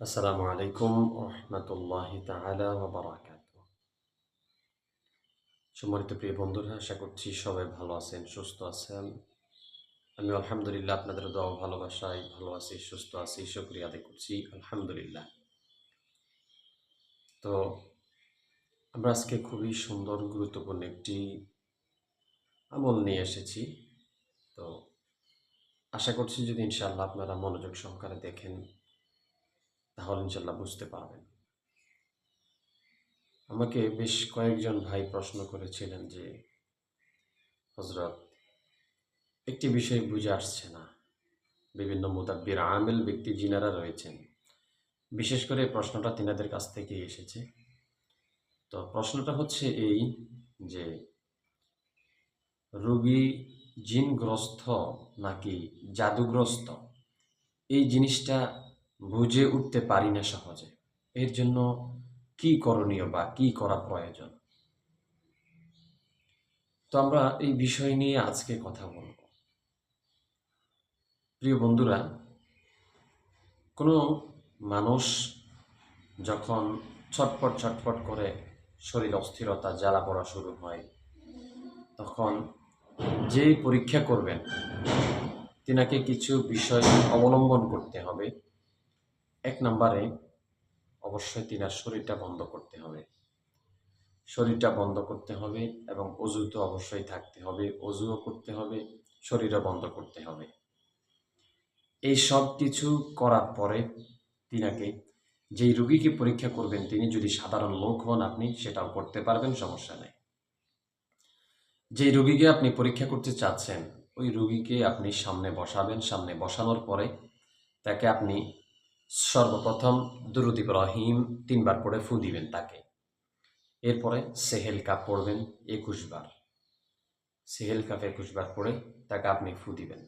আসসালামু আলাইকুম রহমতুল্লাহ সম্মানিত প্রিয় বন্ধুরা, আশা করছি সবাই ভালো আছেন, সুস্থ আছেন। আমি আলহামদুলিল্লাহ আপনাদের দোয়া ভালোবাসায় ভালো আছি, সুস্থ আছি, শুকরিয়া আদায় করছি, আলহামদুলিল্লাহ। তো আমরা আজকে খুবই সুন্দর, গুরুত্বপূর্ণ একটি আমল নিয়ে এসেছি। তো আশা করছি যদি ইনশাআল্লাহ আপনারা মনোযোগ সহকারে দেখেন তাহলে ইনশাল্লাহ বুঝতে পারবেন। আমাকে বেশ কয়েকজন ভাই প্রশ্ন করেছিলেন যে হজরত একটি বিষয় বুঝে আসছে না। বিভিন্ন মুদাব্বির আমেল ব্যক্তি যিনারা রয়েছেন। বিশেষ করে প্রশ্নটা তিনাদের কাছ থেকে এসেছে। তো প্রশ্নটা হচ্ছে এই যে, রোগী জিনগ্রস্ত নাকি জাদুগ্রস্ত? এই জিনিসটা বুঝে উঠতে পারি না সহজে। এর জন্য কি করণীয় বা কি করা প্রয়োজন? তো আমরা এই বিষয় নিয়ে আজকে কথা বলব। প্রিয় বন্ধুরা, কোনো মানুষ যখন ছটফট ছটফট করে শরীর অস্থিরতা জ্বালা পড়া শুরু হয়, তখন যেই পরীক্ষা করবেন, তিনাকে কিছু বিষয় অবলম্বন করতে হবে। এক নম্বরে অবশ্যই তিনার শরীরটা বন্ধ করতে হবে। শরীরটা বন্ধ করতে হবে এবং অজু তো অবশ্যই থাকতে হবে, অজুও করতে হবে, শরীরও বন্ধ করতে হবে। এই সব কিছু করার পরে তিনাকে যেই রুগীকে পরীক্ষা করবেন, তিনি যদি সাধারণ লোক হন আপনি, সেটাও করতে পারবেন, সমস্যা নেই। যেই রুগীকে আপনি পরীক্ষা করতে চাচ্ছেন, ওই রুগীকে আপনি সামনে বসাবেন। সামনে বসানোর পরে তাকে আপনি সর্বপ্রথম দুরুদ ইব্রাহিম তিনবার পড়ে ফু দিবেন তাকে। এরপরে সেহেল কাপ পড়বেন একুশ বার। সেহেল কাপ একুশ বার পড়ে তাকে আপনি ফু দিবেন।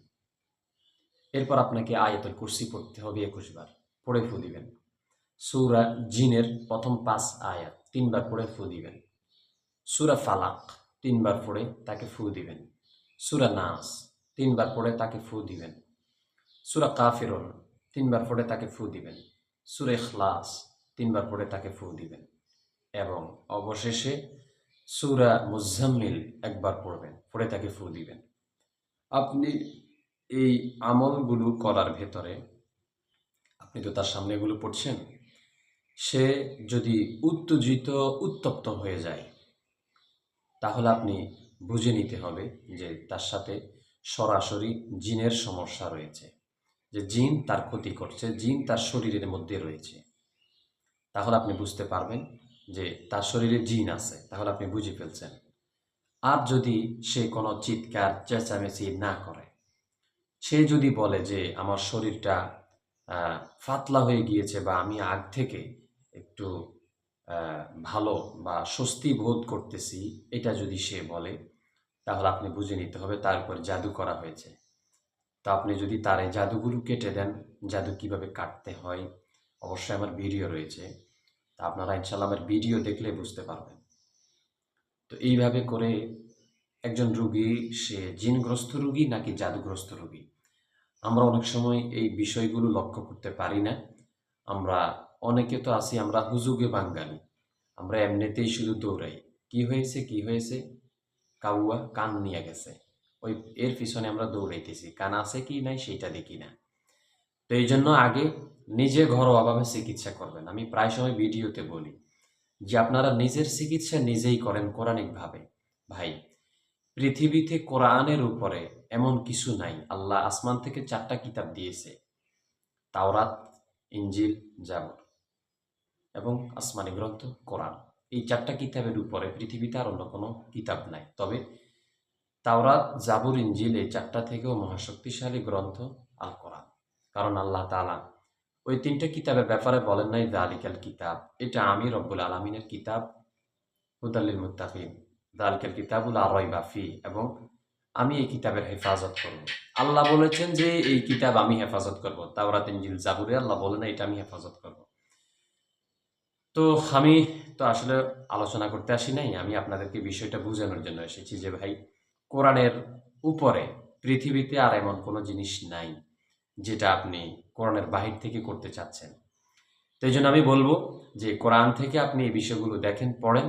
এরপর আপনাকে আয়তল কুর্সি পড়তে হবে একুশ বার, পড়ে ফু দিবেন। সুরা জিনের প্রথম পাঁচ আয়াত তিনবার পড়ে ফু দিবেন। সুরা ফালাক তিনবার পড়ে তাকে ফু দিবেন। সুরা নাস তিনবার পড়ে তাকে ফু দিবেন। সুরা কাফিরুন তিনবার পরে তাকে ফু দিবেন। সুরে খ্লাস তিনবার পরে তাকে ফু দিবেন এবং অবশেষে সুরা মুজাম্মিল একবার পড়বেন, পড়ে তাকে ফু দিবেন। আপনি এই আমলগুলো করার ভেতরে, আপনি তো তার সামনে এগুলো পড়ছেন, সে যদি উত্তেজিত, উত্তপ্ত হয়ে যায়, তাহলে আপনি বুঝে নিতে হবে যে তার সাথে সরাসরি জিনের সমস্যা রয়েছে। যে জিন তার ক্ষতি করছে, জিন তার শরীরের মধ্যে রয়েছে। তাহলে আপনি বুঝতে পারবেন যে তার শরীরে জিন আছে, তাহলে আপনি বুঝে ফেলছেন। আর যদি সে কোনো চিৎকার, চেঁচামেচি না করে, সে যদি বলে যে আমার শরীরটা ফাতলা হয়ে গিয়েছে বা আমি আগ থেকে একটু ভালো বা স্বস্তি বোধ করতেছি, এটা যদি সে বলে, তাহলে আপনি বুঝে নিতে হবে তার উপর জাদু করা হয়েছে। তো আপনি যদি তার এই জাদুগুলো কেটে দেন, জাদু কীভাবে কাটতে হয়? অবশ্যই আমার ভিডিও রয়েছে। তা আপনারা ইনশাল্লাহ আমার ভিডিও দেখলে বুঝতে পারবেন। তো এইভাবে করে একজন রুগী, সে জিনগ্রস্ত রুগী নাকি জাদুগ্রস্ত রুগী? আমরা অনেক সময় এই বিষয়গুলো লক্ষ্য করতে পারি না। আমরা অনেকে তো আছি, আমরা হুজুগে বাঙ্গালি আমরা এমনিতেই শুধু দৌড়াই। কি হয়েছে কি হয়েছে? কাউয়া কান নিয়ে গেছে। ওই এর পিছনে আমরা দৌড়াইতেছি। কান আছে কি নাই সেইটা দেখি না। তো এই জন্য আগে নিজে ঘরোয়াভাবে চিকিৎসা করবেন। আমি প্রায় সময় ভিডিওতে বলি যে আপনারা নিজের চিকিৎসা নিজেই করেন কোরআনিকভাবে। ভাই, পৃথিবীতে কোরআনের উপরে এমন কিছু নাই। আল্লাহ আসমান থেকে চারটা কিতাব দিয়েছে। তাওরাত ইঞ্জিল জাবর এবং আসমানি গ্রন্থ, কোরআন। এই চারটা কিতাবের উপরে পৃথিবীতে আর অন্য কোনো কিতাব নাই। তবে তাওরাত, জাবুর ইঞ্জিল এই চারটা থেকেও মহাশক্তিশালী গ্রন্থ আল কোরআন কারণ আল্লাহ তালা ওই তিনটা কিতাবের ব্যাপারে বলেন নাই দা দালিকাল কিতাব। এটা আমি রব্বুল আলমিনের কিতাব হুদাল্লিল মুতাকিম দালিকাল কিতাবুল আরয় বাফি এবং আমি এই কিতাবের হেফাজত করব। আল্লাহ বলেছেন যে এই কিতাব আমি হেফাজত করব। তাওরাত ইঞ্জিল জাবুরে আল্লাহ বলেন এটা আমি হেফাজত করব। তো আমি তো আসলে আলোচনা করতে আসি নাই। আমি আপনাদেরকে বিষয়টা বোঝানোর জন্য এসেছি যে ভাই কোরআনের উপরে, পৃথিবীতে আর এমন কোনো জিনিস নাই যেটা আপনি কোরআনের বাহির থেকে করতে চাচ্ছেন। তো এই জন্য আমি বলব যে কোরআন থেকে আপনি এই বিষয়গুলো দেখেন, পড়েন।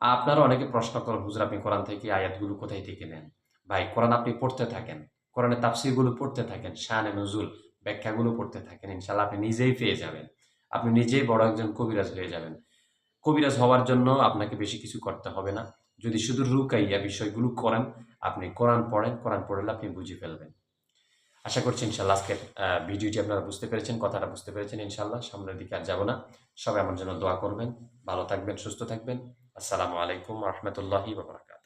আপনারা অনেকে প্রশ্ন করেন, হুজুর, আপনি কোরআন থেকে আয়াতগুলো কোথায় থেকে নেন? ভাই, কোরআন আপনি পড়তে থাকেন, কোরআনের তাফসিরগুলো পড়তে থাকেন, শানে নজুল ব্যাখ্যাগুলো পড়তে থাকেন ইনশাল্লাহ আপনি নিজেই পেয়ে যাবেন। আপনি নিজেই বড় একজন কবিরাজ হয়ে যাবেন। কবিরাজ হওয়ার জন্য আপনাকে বেশি কিছু করতে হবে না। যদি শুধু রুকাইয়া বিষয়গুলো করেন, আপনি কোরআন পড়েন, কোরআন পড়লে আপনি বুঝে ফেলবেন। আশা করছি ইনশাল্লাহ আজকের ভিডিওটি আপনারা বুঝতে পেরেছেন, কথাটা বুঝতে পেরেছেন ইনশাল্লাহ, সামনের দিকে আর যাব না। সবাই আমার জন্য দোয়া করবেন, ভালো থাকবেন, সুস্থ থাকবেন। আসসালামু আলাইকুম রহমতুল্লাহি বাবরাকাত